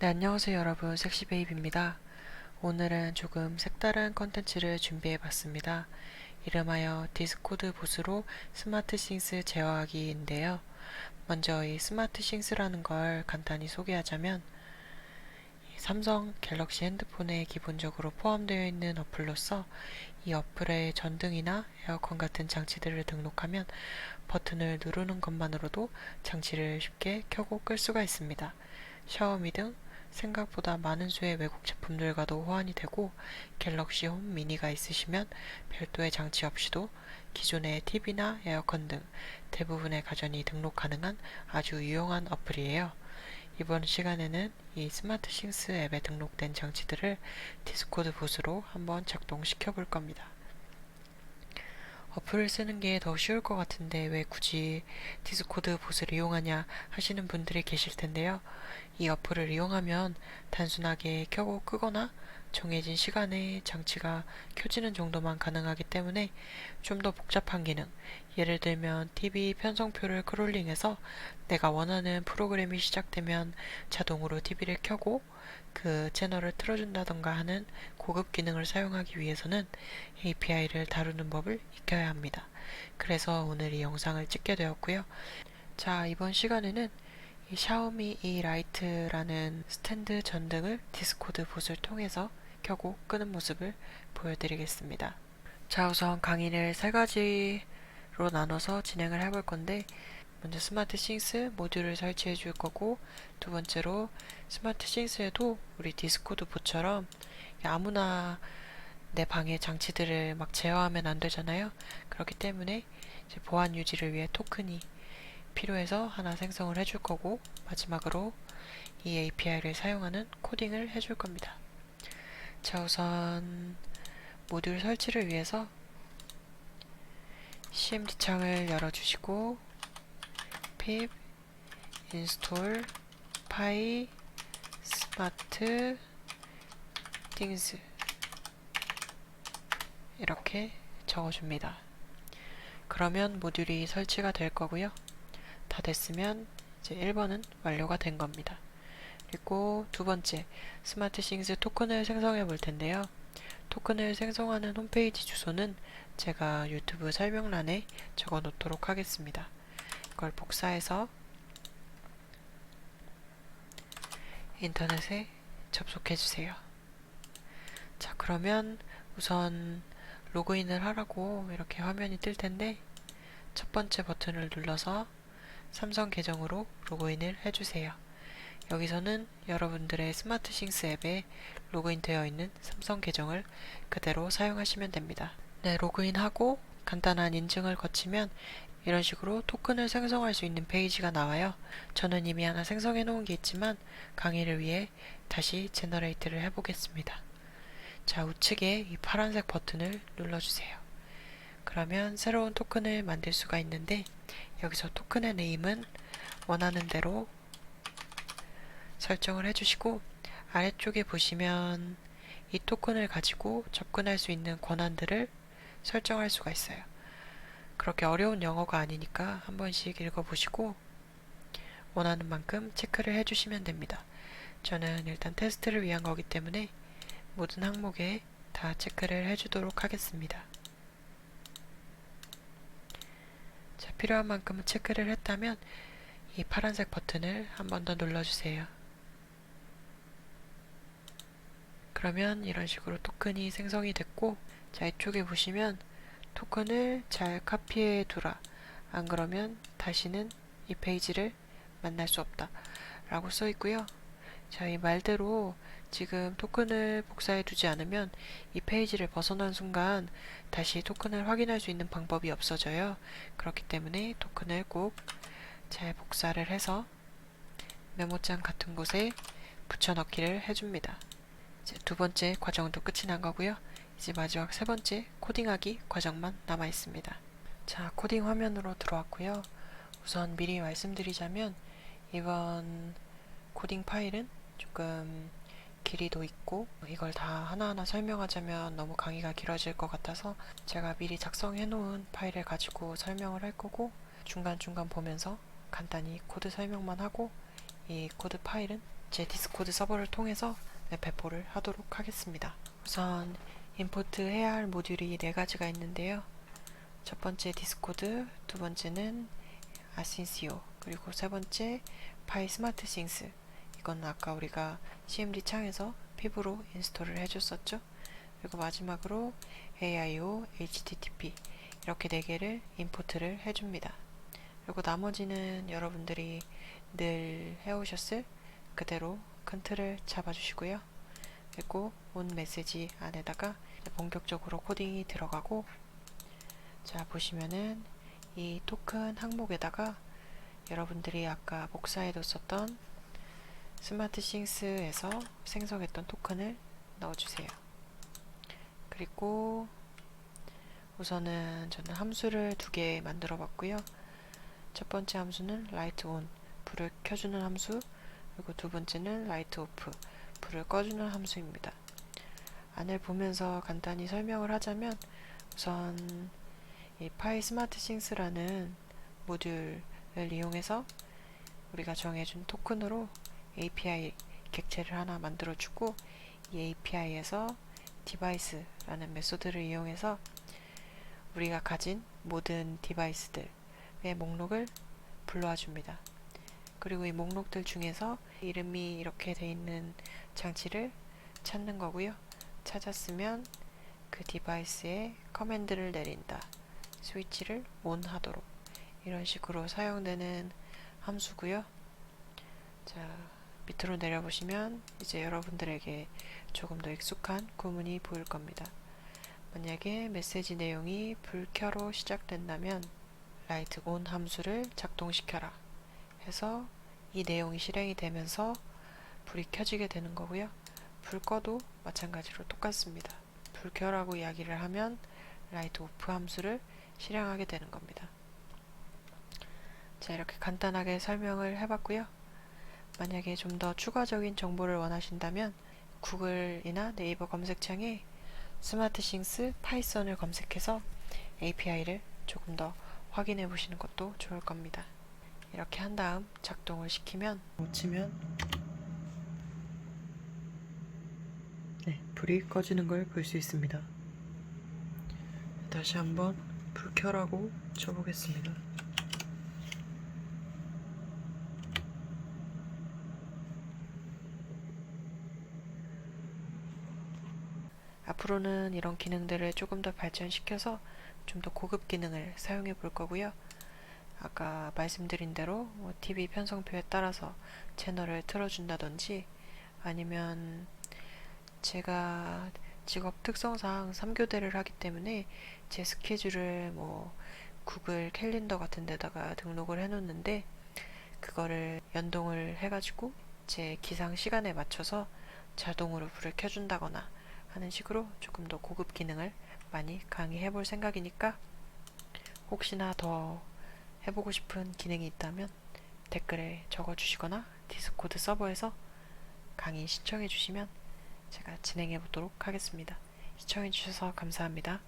네, 안녕하세요 여러분. 섹시베이비입니다. 오늘은 조금 색다른 컨텐츠를 준비해 봤습니다. 이름하여 디스코드 보스로 스마트싱스 제어하기인데요. 먼저 이 스마트싱스라는 걸 간단히 소개하자면 이 삼성 갤럭시 핸드폰에 기본적으로 포함되어 있는 어플로서 이 어플에 전등이나 에어컨 같은 장치들을 등록하면 버튼을 누르는 것만으로도 장치를 쉽게 켜고 끌 수가 있습니다. 샤오미 등 생각보다 많은 수의 외국 제품들과도 호환이 되고 갤럭시 홈 미니가 있으시면 별도의 장치 없이도 기존의 TV나 에어컨 등 대부분의 가전이 등록 가능한 아주 유용한 어플이에요. 이번 시간에는 이 스마트 싱스 앱에 등록된 장치들을 디스코드 봇으로 한번 작동시켜 볼 겁니다. 어플을 쓰는 게 더 쉬울 것 같은데 왜 굳이 디스코드 봇을 이용하냐 하시는 분들이 계실 텐데요. 이 어플을 이용하면 단순하게 켜고 끄거나 정해진 시간에 장치가 켜지는 정도만 가능하기 때문에 좀 더 복잡한 기능, 예를 들면 TV 편성표를 크롤링해서 내가 원하는 프로그램이 시작되면 자동으로 TV를 켜고 그 채널을 틀어준다던가 하는 고급 기능을 사용하기 위해서는 API를 다루는 법을 익혀야 합니다. 그래서 오늘 이 영상을 찍게 되었고요. 자, 이번 시간에는 이 샤오미 E 라이트라는 스탠드 전등을 디스코드 봇을 통해서 켜고 끄는 모습을 보여드리겠습니다. 자, 우선 강의를 세 가지로 나눠서 진행을 해볼 건데, 먼저 스마트 싱스 모듈을 설치해 줄 거고, 두 번째로 스마트 싱스에도 우리 디스코드 봇처럼 아무나 내 방의 장치들을 막 제어하면 안 되잖아요. 그렇기 때문에 보안 유지를 위해 토큰이 필요해서 하나 생성을 해줄 거고 마지막으로 이 API를 사용하는 코딩을 해줄 겁니다. 자 우선 모듈 설치를 위해서 CMD 창을 열어주시고 pip install pi smart things 이렇게 적어줍니다. 그러면 모듈이 설치가 될 거고요. 다 됐으면 이제 1번은 완료가 된 겁니다. 그리고 두 번째, 스마트 싱스 토큰을 생성해 볼 텐데요. 토큰을 생성하는 홈페이지 주소는 제가 유튜브 설명란에 적어 놓도록 하겠습니다. 이걸 복사해서 인터넷에 접속해 주세요. 자, 그러면 우선 로그인을 하라고 이렇게 화면이 뜰 텐데 첫 번째 버튼을 눌러서 삼성 계정으로 로그인을 해주세요. 여기서는 여러분들의 스마트 싱스 앱에 로그인 되어 있는 삼성 계정을 그대로 사용하시면 됩니다. 네, 로그인하고 간단한 인증을 거치면 이런 식으로 토큰을 생성할 수 있는 페이지가 나와요. 저는 이미 하나 생성해 놓은 게 있지만 강의를 위해 다시 제너레이트를 해보겠습니다. 자, 우측에 이 파란색 버튼을 눌러주세요. 그러면 새로운 토큰을 만들 수가 있는데 여기서 토큰의 네임은 원하는 대로 설정을 해주시고 아래쪽에 보시면 이 토큰을 가지고 접근할 수 있는 권한들을 설정할 수가 있어요. 그렇게 어려운 영어가 아니니까 한 번씩 읽어보시고 원하는 만큼 체크를 해주시면 됩니다. 저는 일단 테스트를 위한 거기 때문에 모든 항목에 다 체크를 해주도록 하겠습니다. 자, 필요한 만큼 체크를 했다면 이 파란색 버튼을 한 번 더 눌러주세요. 그러면 이런 식으로 토큰이 생성이 됐고 자 이쪽에 보시면 토큰을 잘 카피해 두라. 안 그러면 다시는 이 페이지를 만날 수 없다. 라고 써 있고요. 자 이 말대로 지금 토큰을 복사해 두지 않으면 이 페이지를 벗어난 순간 다시 토큰을 확인할 수 있는 방법이 없어져요. 그렇기 때문에 토큰을 꼭 잘 복사를 해서 메모장 같은 곳에 붙여넣기를 해줍니다. 두 번째 과정도 끝이 난 거고요. 이제 마지막 세 번째 코딩하기 과정만 남아 있습니다. 자, 코딩 화면으로 들어왔고요. 우선 미리 말씀드리자면 이번 코딩 파일은 조금 길이도 있고 이걸 다 하나하나 설명하자면 너무 강의가 길어질 것 같아서 제가 미리 작성해 놓은 파일을 가지고 설명을 할 거고 중간중간 보면서 간단히 코드 설명만 하고 이 코드 파일은 제 디스코드 서버를 통해서 네, 배포를 하도록 하겠습니다. 우선 임포트 해야 할 모듈이 네 가지가 있는데요. 첫 번째 디스코드, 두 번째는 아신시오, 그리고 세 번째 파이 스마트 싱스. 이건 아까 우리가 CMD 창에서 피부로 인스톨을 해줬었죠. 그리고 마지막으로 AIO, HTTP 이렇게 네 개를 임포트를 해줍니다. 그리고 나머지는 여러분들이 늘 해오셨을 그대로 큰 틀을 잡아주시고요. 그리고 온 메시지 안에다가 본격적으로 코딩이 들어가고 자 보시면은 이 토큰 항목에다가 여러분들이 아까 복사해뒀었던 스마트 싱스에서 생성했던 토큰을 넣어주세요. 그리고 우선은 저는 함수를 두 개 만들어 봤고요. 첫 번째 함수는 light on 불을 켜주는 함수 그리고 두 번째는 light off 불을 꺼주는 함수입니다. 안을 보면서 간단히 설명을 하자면 우선 이 파이 스마트 싱스라는 모듈을 이용해서 우리가 정해준 토큰으로 API 객체를 하나 만들어주고 이 API에서 디바이스라는 메소드를 이용해서 우리가 가진 모든 디바이스들의 목록을 불러와 줍니다. 그리고 이 목록들 중에서 이름이 이렇게 돼 있는 장치를 찾는 거고요. 찾았으면 그 디바이스에 커맨드를 내린다. 스위치를 ON 하도록 이런 식으로 사용되는 함수고요. 자, 밑으로 내려보시면 이제 여러분들에게 조금 더 익숙한 구문이 보일 겁니다. 만약에 메시지 내용이 불켜로 시작된다면 라이트 온 함수를 작동시켜라 해서 이 내용이 실행이 되면서 불이 켜지게 되는 거고요. 불 꺼도 마찬가지로 똑같습니다. 불 켜라고 이야기를 하면 라이트 오프 함수를 실행하게 되는 겁니다. 자, 이렇게 간단하게 설명을 해봤고요. 만약에 좀 더 추가적인 정보를 원하신다면 구글이나 네이버 검색창에 스마트 싱스 파이썬을 검색해서 API를 조금 더 확인해 보시는 것도 좋을 겁니다. 이렇게 한 다음 작동을 시키면 놓치면 네, 불이 꺼지는 걸 볼 수 있습니다. 다시 한번 불 켜라고 쳐보겠습니다. 앞으로는 이런 기능들을 조금 더 발전시켜서 좀 더 고급 기능을 사용해 볼 거고요. 아까 말씀드린 대로 뭐 TV 편성표에 따라서 채널을 틀어준다든지 아니면 제가 직업 특성상 3교대를 하기 때문에 제 스케줄을 뭐 구글 캘린더 같은 데다가 등록을 해 놓는데 그거를 연동을 해가지고 제 기상 시간에 맞춰서 자동으로 불을 켜준다거나 하는 식으로 조금 더 고급 기능을 많이 강의해 볼 생각이니까 혹시나 더 해보고 싶은 기능이 있다면 댓글에 적어주시거나 디스코드 서버에서 강의 신청해 주시면 제가 진행해 보도록 하겠습니다. 시청해 주셔서 감사합니다.